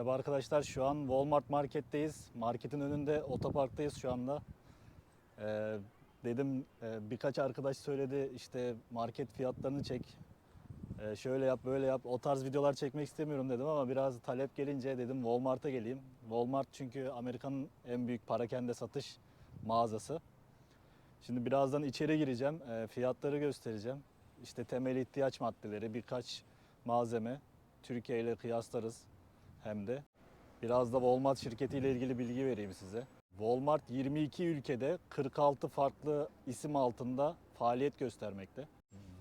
Merhaba arkadaşlar. Şu an Walmart marketteyiz. Marketin önünde otoparktayız şu anda. Ee, dedim e, birkaç arkadaş söyledi işte market fiyatlarını çek. Ee, şöyle yap böyle yap. O tarz videolar çekmek istemiyorum dedim ama biraz talep gelince dedim Walmart'a geleyim. Walmart çünkü Amerika'nın en büyük parakende satış mağazası. Şimdi birazdan içeri gireceğim. e, fiyatları göstereceğim. İşte temel ihtiyaç maddeleri, birkaç malzeme. Türkiye ile kıyaslarız hem de. Biraz da Walmart şirketiyle ilgili bilgi vereyim size. Walmart 22 ülkede 46 farklı isim altında faaliyet göstermekte.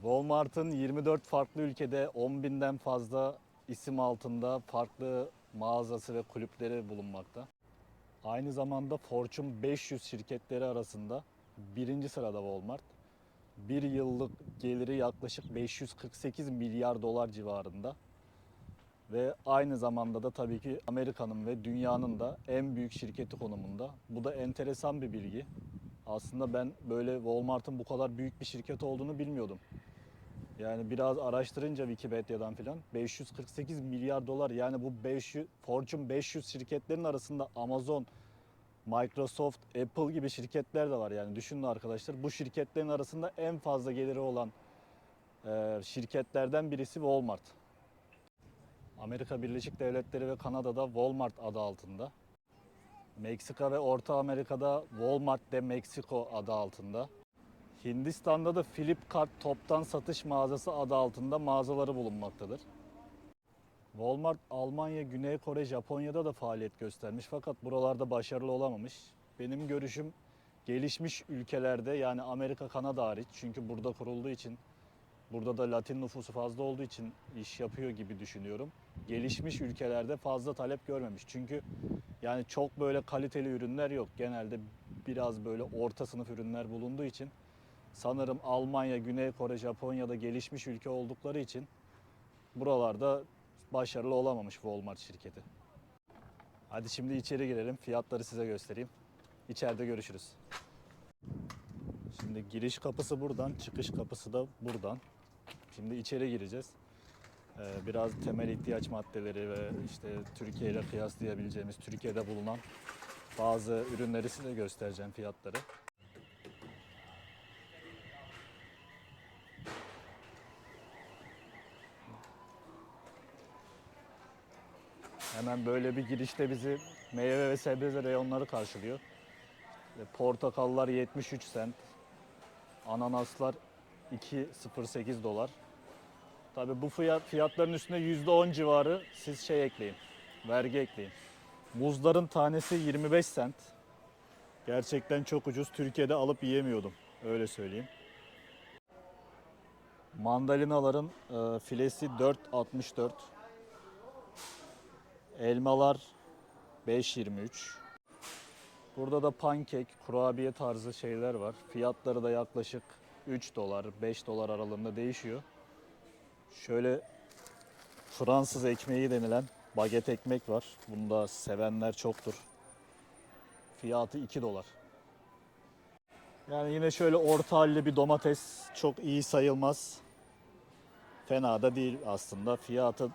Walmart'ın 24 farklı ülkede 10 binden fazla isim altında farklı mağazası ve kulüpleri bulunmakta. Aynı zamanda Fortune 500 şirketleri arasında birinci sırada Walmart. Bir yıllık geliri yaklaşık 548 milyar dolar civarında. Ve aynı zamanda da tabii ki Amerika'nın ve dünyanın da en büyük şirketi konumunda. Bu da enteresan bir bilgi. Aslında ben böyle Walmart'ın bu kadar büyük bir şirket olduğunu bilmiyordum. Yani biraz araştırınca Wikipedia'dan filan 548 milyar dolar yani bu 500 Fortune 500 şirketlerin arasında Amazon, Microsoft, Apple gibi şirketler de var yani düşünün arkadaşlar. Bu şirketlerin arasında en fazla geliri olan e, şirketlerden birisi Walmart. Amerika Birleşik Devletleri ve Kanada'da Walmart adı altında. Meksika ve Orta Amerika'da Walmart de Mexico adı altında. Hindistan'da da Flipkart toptan satış mağazası adı altında mağazaları bulunmaktadır. Walmart Almanya, Güney Kore, Japonya'da da faaliyet göstermiş fakat buralarda başarılı olamamış. Benim görüşüm gelişmiş ülkelerde yani Amerika, Kanada hariç çünkü burada kurulduğu için Burada da Latin nüfusu fazla olduğu için iş yapıyor gibi düşünüyorum. Gelişmiş ülkelerde fazla talep görmemiş. Çünkü yani çok böyle kaliteli ürünler yok. Genelde biraz böyle orta sınıf ürünler bulunduğu için sanırım Almanya, Güney Kore, Japonya'da gelişmiş ülke oldukları için buralarda başarılı olamamış Walmart şirketi. Hadi şimdi içeri girelim. Fiyatları size göstereyim. İçeride görüşürüz. Şimdi giriş kapısı buradan, çıkış kapısı da buradan. Şimdi içeri gireceğiz. Ee, Biraz temel ihtiyaç maddeleri ve işte Türkiye ile kıyaslayabileceğimiz Türkiye'de bulunan bazı ürünleri size göstereceğim fiyatları. Hemen böyle bir girişte bizi meyve ve sebze reyonları karşılıyor. Portakallar 73 sent, ananaslar 2.08 dolar. Tabi bu fiyat, fiyatların üstüne %10 civarı siz şey ekleyin, vergi ekleyin. Muzların tanesi 25 sent. Gerçekten çok ucuz. Türkiye'de alıp yiyemiyordum. Öyle söyleyeyim. Mandalinaların e, filesi 4.64. Elmalar 5.23. Burada da pankek, kurabiye tarzı şeyler var. Fiyatları da yaklaşık 3 dolar, 5 dolar aralığında değişiyor. Şöyle Fransız ekmeği denilen baget ekmek var. Bunu da sevenler çoktur. Fiyatı 2 dolar. Yani yine şöyle orta halli bir domates çok iyi sayılmaz. Fena da değil aslında. Fiyatı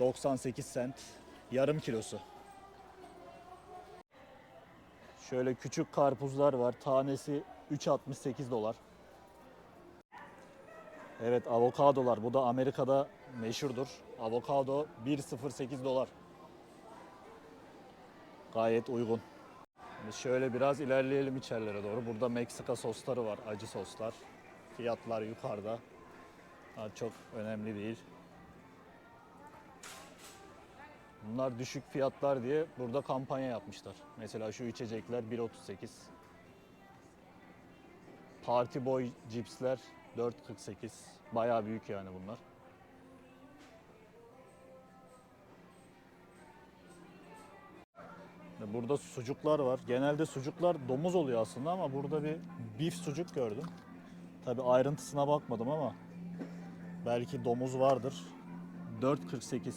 98 sent yarım kilosu. Şöyle küçük karpuzlar var. Tanesi 3.68 dolar. Evet avokadolar. Bu da Amerika'da meşhurdur. Avokado 1.08 dolar. Gayet uygun. Şöyle biraz ilerleyelim içerilere doğru. Burada Meksika sosları var. Acı soslar. Fiyatlar yukarıda. Çok önemli değil. Bunlar düşük fiyatlar diye burada kampanya yapmışlar. Mesela şu içecekler 1.38. Party Boy cipsler 4.48. Bayağı büyük yani bunlar. Burada sucuklar var. Genelde sucuklar domuz oluyor aslında ama burada bir beef sucuk gördüm. Tabi ayrıntısına bakmadım ama belki domuz vardır. 4.48.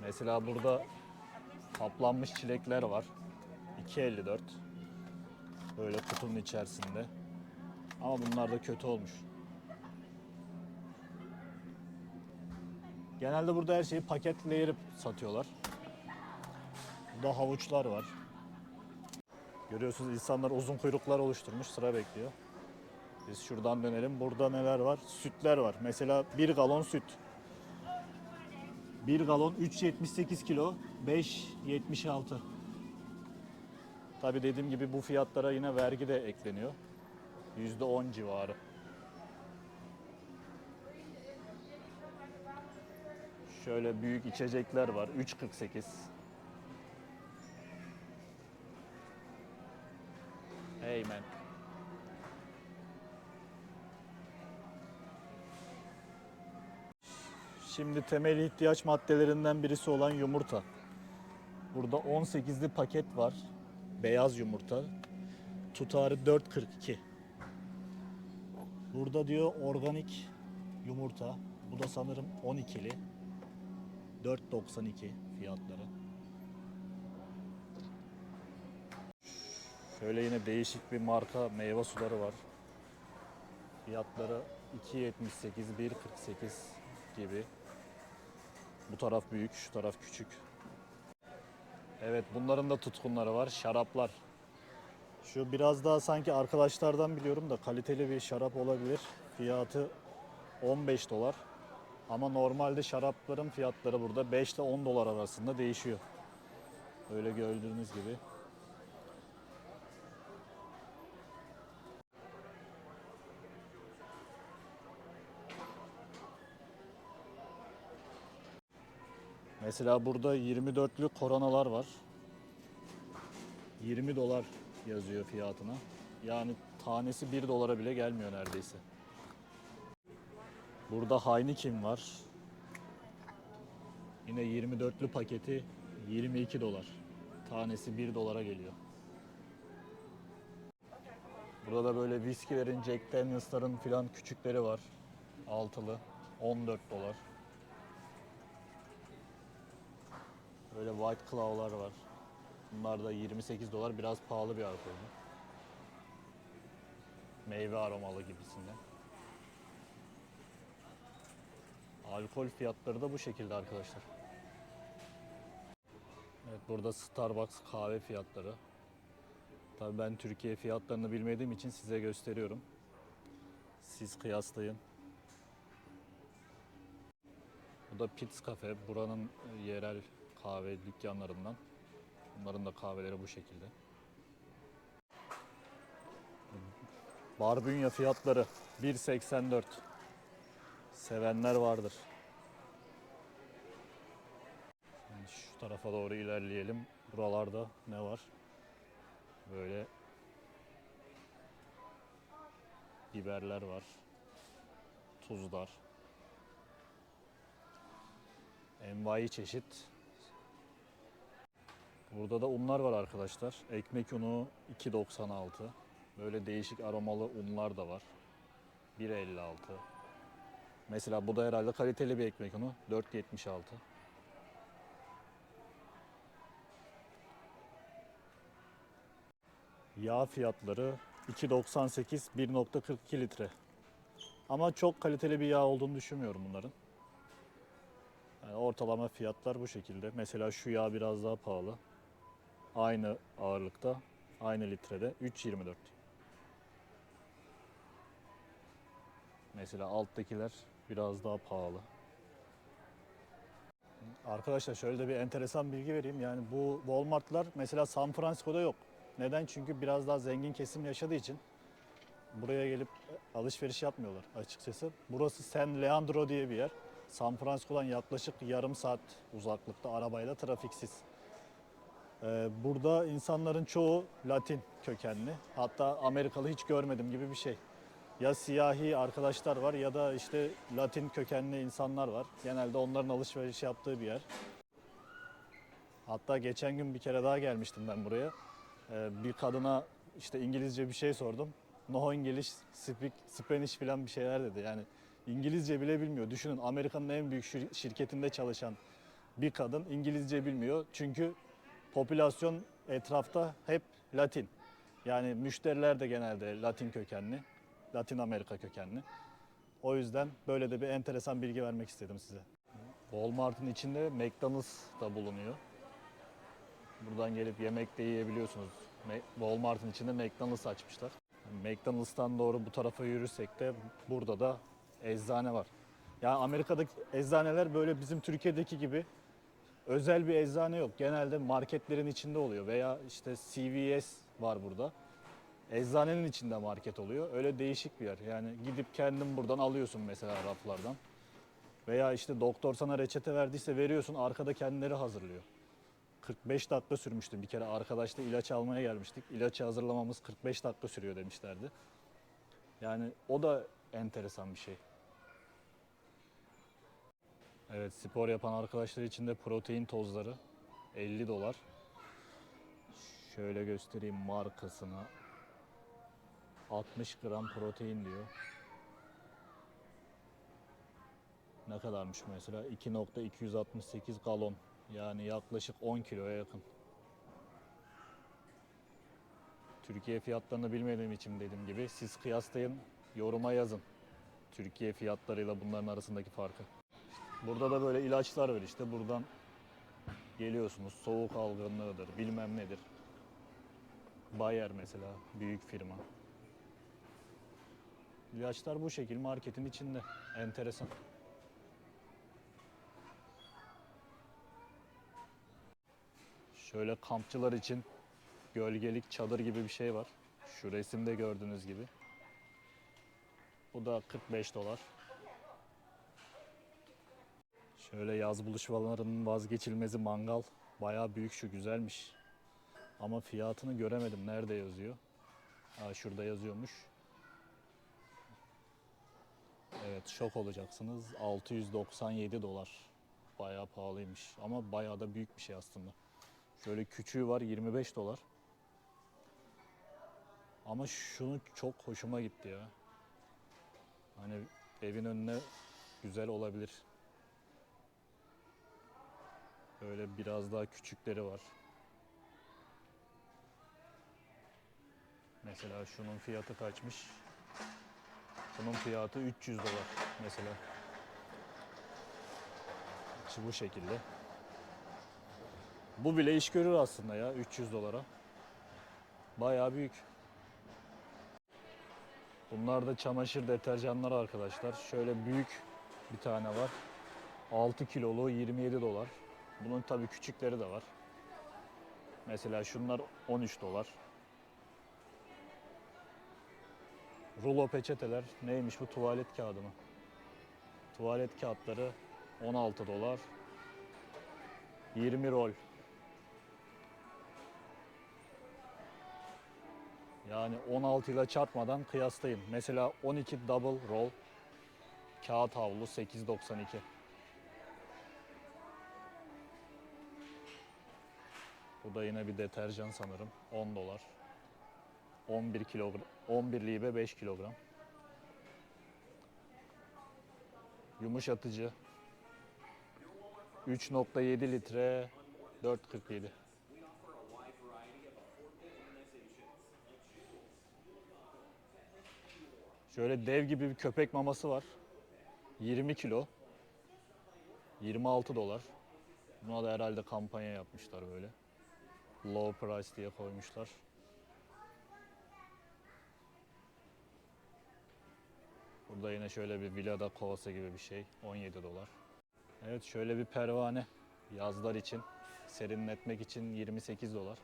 Mesela burada kaplanmış çilekler var. 2.54. Böyle kutunun içerisinde. Ama bunlar da kötü olmuş. Genelde burada her şeyi paketleyip satıyorlar. Burada havuçlar var. Görüyorsunuz insanlar uzun kuyruklar oluşturmuş sıra bekliyor. Biz şuradan dönelim. Burada neler var? Sütler var. Mesela 1 galon süt. 1 galon 3.78 kilo 5.76. Tabi dediğim gibi bu fiyatlara yine vergi de ekleniyor. %10 civarı. Şöyle büyük içecekler var. 3.48. Hey man. Şimdi temel ihtiyaç maddelerinden birisi olan yumurta. Burada 18'li paket var. Beyaz yumurta. Tutarı 4.42. Burada diyor organik yumurta. Bu da sanırım 12'li. 4.92 fiyatları. Şöyle yine değişik bir marka meyve suları var. Fiyatları 2.78, 1.48 gibi. Bu taraf büyük, şu taraf küçük. Evet, bunların da tutkunları var. Şaraplar. Şu biraz daha sanki arkadaşlardan biliyorum da kaliteli bir şarap olabilir. Fiyatı 15 dolar. Ama normalde şarapların fiyatları burada 5 ile 10 dolar arasında değişiyor. Öyle gördüğünüz gibi. Mesela burada 24'lü koronalar var. 20 dolar yazıyor fiyatına. Yani tanesi 1 dolara bile gelmiyor neredeyse. Burada Heineken var. Yine 24'lü paketi 22 dolar. Tanesi 1 dolara geliyor. Burada da böyle viskilerin, Jack Daniels'ların filan küçükleri var. Altılı. 14 dolar. Böyle White Claw'lar var. Bunlar da 28 dolar. Biraz pahalı bir alkol. Meyve aromalı gibisinden. Alkol fiyatları da bu şekilde arkadaşlar. Evet burada Starbucks kahve fiyatları. Tabii ben Türkiye fiyatlarını bilmediğim için size gösteriyorum. Siz kıyaslayın. Bu da Pitts Cafe. Buranın e, yerel kahve dükkanlarından. Bunların da kahveleri bu şekilde. Barbunya fiyatları 1.84. Sevenler vardır. Şimdi şu tarafa doğru ilerleyelim. Buralarda ne var? Böyle biberler var. Tuzlar. Envai çeşit. Burada da unlar var arkadaşlar. Ekmek unu 2.96. Böyle değişik aromalı unlar da var. 1.56. Mesela bu da herhalde kaliteli bir ekmek unu. 4.76. Yağ fiyatları 2.98 1.42 litre. Ama çok kaliteli bir yağ olduğunu düşünmüyorum bunların. Yani ortalama fiyatlar bu şekilde. Mesela şu yağ biraz daha pahalı. Aynı ağırlıkta, aynı litrede 3.24. Mesela alttakiler biraz daha pahalı. Arkadaşlar şöyle de bir enteresan bilgi vereyim. Yani bu Walmart'lar mesela San Francisco'da yok. Neden? Çünkü biraz daha zengin kesim yaşadığı için buraya gelip alışveriş yapmıyorlar açıkçası. Burası San Leandro diye bir yer. San Francisco'dan yaklaşık yarım saat uzaklıkta arabayla trafiksiz. Ee, burada insanların çoğu Latin kökenli. Hatta Amerikalı hiç görmedim gibi bir şey. Ya siyahi arkadaşlar var ya da işte Latin kökenli insanlar var. Genelde onların alışveriş yaptığı bir yer. Hatta geçen gün bir kere daha gelmiştim ben buraya. Ee, bir kadına işte İngilizce bir şey sordum. No English, speak Spanish falan bir şeyler dedi. Yani İngilizce bile bilmiyor. Düşünün Amerika'nın en büyük şir- şirketinde çalışan bir kadın İngilizce bilmiyor. Çünkü popülasyon etrafta hep Latin. Yani müşteriler de genelde Latin kökenli. Latin Amerika kökenli. O yüzden böyle de bir enteresan bilgi vermek istedim size. Walmart'ın içinde McDonald's da bulunuyor. Buradan gelip yemek de yiyebiliyorsunuz. Walmart'ın içinde McDonald's açmışlar. McDonald's'tan doğru bu tarafa yürürsek de burada da eczane var. Yani Amerika'daki eczaneler böyle bizim Türkiye'deki gibi özel bir eczane yok. Genelde marketlerin içinde oluyor veya işte CVS var burada. Eczanenin içinde market oluyor. Öyle değişik bir yer. Yani gidip kendin buradan alıyorsun mesela raflardan. Veya işte doktor sana reçete verdiyse veriyorsun arkada kendileri hazırlıyor. 45 dakika sürmüştü bir kere arkadaşla ilaç almaya gelmiştik. İlaçı hazırlamamız 45 dakika sürüyor demişlerdi. Yani o da enteresan bir şey. Evet spor yapan arkadaşlar için de protein tozları 50 dolar. Şöyle göstereyim markasını. 60 gram protein diyor. Ne kadarmış mesela? 2.268 galon. Yani yaklaşık 10 kiloya yakın. Türkiye fiyatlarını bilmediğim için dediğim gibi siz kıyaslayın, yoruma yazın. Türkiye fiyatlarıyla bunların arasındaki farkı. Burada da böyle ilaçlar var işte. Buradan geliyorsunuz. Soğuk algınlığıdır, bilmem nedir. Bayer mesela, büyük firma. İlaçlar bu şekil marketin içinde. Enteresan. Şöyle kampçılar için gölgelik çadır gibi bir şey var. Şu resimde gördüğünüz gibi. Bu da 45 dolar. Şöyle yaz buluşmalarının vazgeçilmezi mangal. Bayağı büyük şu güzelmiş. Ama fiyatını göremedim. Nerede yazıyor? Ha, şurada yazıyormuş. Evet şok olacaksınız. 697 dolar. Bayağı pahalıymış. Ama bayağı da büyük bir şey aslında. Şöyle küçüğü var 25 dolar. Ama şunu çok hoşuma gitti ya. Hani evin önüne güzel olabilir. Böyle biraz daha küçükleri var. Mesela şunun fiyatı kaçmış? Bunun fiyatı 300 dolar mesela. İçi bu şekilde. Bu bile iş görür aslında ya 300 dolara. Bayağı büyük. Bunlar da çamaşır deterjanları arkadaşlar. Şöyle büyük bir tane var. 6 kilolu 27 dolar. Bunun tabii küçükleri de var. Mesela şunlar 13 dolar. Rulo peçeteler neymiş bu tuvalet kağıdı mı? Tuvalet kağıtları 16 dolar. 20 rol. Yani 16 ile çarpmadan kıyaslayın. Mesela 12 double roll kağıt havlu 8.92. Bu da yine bir deterjan sanırım. 10 dolar. 11 kilogram. 11 libe 5 kilogram. Yumuşatıcı. 3.7 litre 4.47. Şöyle dev gibi bir köpek maması var. 20 kilo. 26 dolar. Buna da herhalde kampanya yapmışlar böyle. Low price diye koymuşlar. Burada yine şöyle bir Vilada kovası gibi bir şey. 17 dolar. Evet şöyle bir pervane. Yazlar için. Serinletmek için 28 dolar.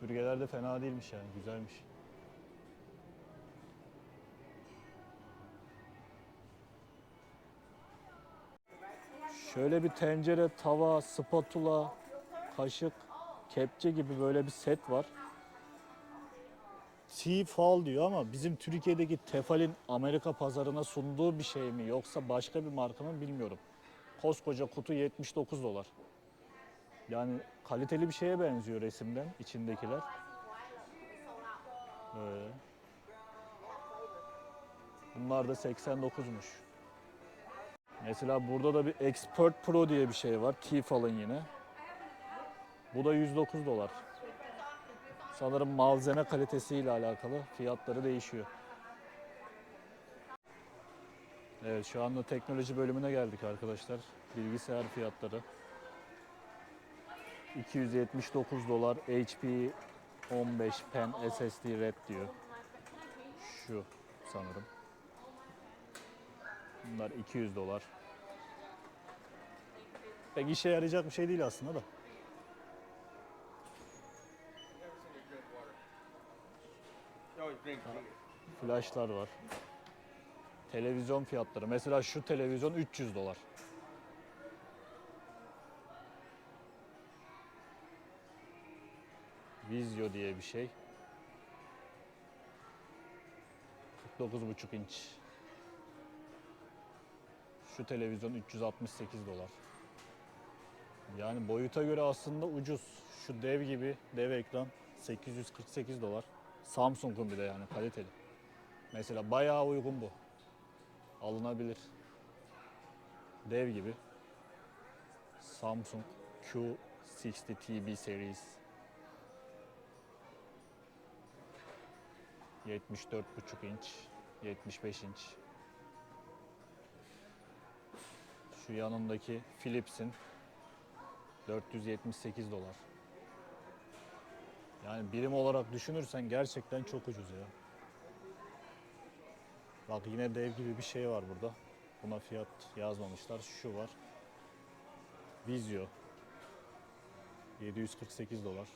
Süpürgeler de fena değilmiş yani. Güzelmiş. Şöyle bir tencere, tava, spatula, kaşık, kepçe gibi böyle bir set var. Tefal diyor ama bizim Türkiye'deki Tefal'in Amerika pazarına sunduğu bir şey mi yoksa başka bir marka mı bilmiyorum. Koskoca kutu 79 dolar. Yani kaliteli bir şeye benziyor resimden içindekiler. Böyle. Bunlar da 89'muş. Mesela burada da bir Expert Pro diye bir şey var. Tefal'ın yine. Bu da 109 dolar. Sanırım malzeme kalitesiyle alakalı fiyatları değişiyor. Evet şu anda teknoloji bölümüne geldik arkadaşlar. Bilgisayar fiyatları. 279 dolar HP 15 pen SSD Red diyor. Şu sanırım. Bunlar 200 dolar. Pek işe yarayacak bir şey değil aslında da. Flashlar var. Televizyon fiyatları. Mesela şu televizyon 300 dolar. Vizio diye bir şey. 49,5 inç. Şu televizyon 368 dolar. Yani boyuta göre aslında ucuz. Şu dev gibi dev ekran 848 dolar. Samsung'un bir de yani kaliteli. Mesela bayağı uygun bu. Alınabilir. Dev gibi. Samsung Q60 TB series. 74,5 inç, 75 inç. Şu yanındaki Philips'in 478 dolar. Yani birim olarak düşünürsen gerçekten çok ucuz ya. Bak yine dev gibi bir şey var burada. Buna fiyat yazmamışlar. Şu var. Vizio. 748 dolar.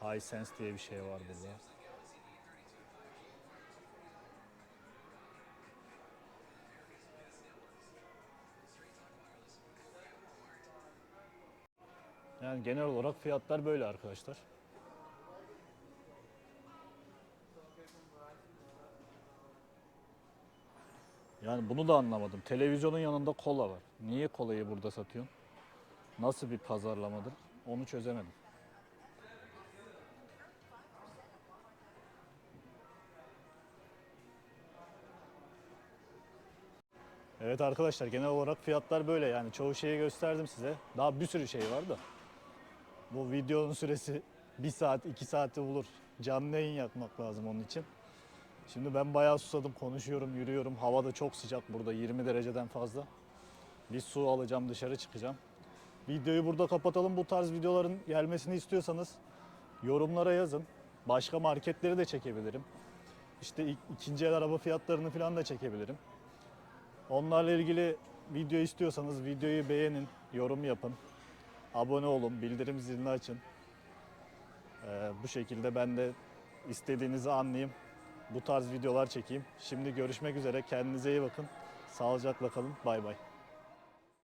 Hisense diye bir şey var burada. Yani genel olarak fiyatlar böyle arkadaşlar. Yani bunu da anlamadım. Televizyonun yanında kola var. Niye kolayı burada satıyorsun? Nasıl bir pazarlamadır? Onu çözemedim. Evet arkadaşlar genel olarak fiyatlar böyle yani çoğu şeyi gösterdim size. Daha bir sürü şey var da. Bu videonun süresi 1 saat 2 saati bulur. Canlı yayın yapmak lazım onun için. Şimdi ben bayağı susadım konuşuyorum yürüyorum. Hava da çok sıcak burada 20 dereceden fazla. Bir su alacağım dışarı çıkacağım. Videoyu burada kapatalım. Bu tarz videoların gelmesini istiyorsanız yorumlara yazın. Başka marketleri de çekebilirim. İşte ik- ikinci el araba fiyatlarını falan da çekebilirim. Onlarla ilgili video istiyorsanız videoyu beğenin, yorum yapın. Abone olun, bildirim zilini açın. Ee, bu şekilde ben de istediğinizi anlayayım. Bu tarz videolar çekeyim. Şimdi görüşmek üzere. Kendinize iyi bakın. Sağlıcakla kalın. Bay bay.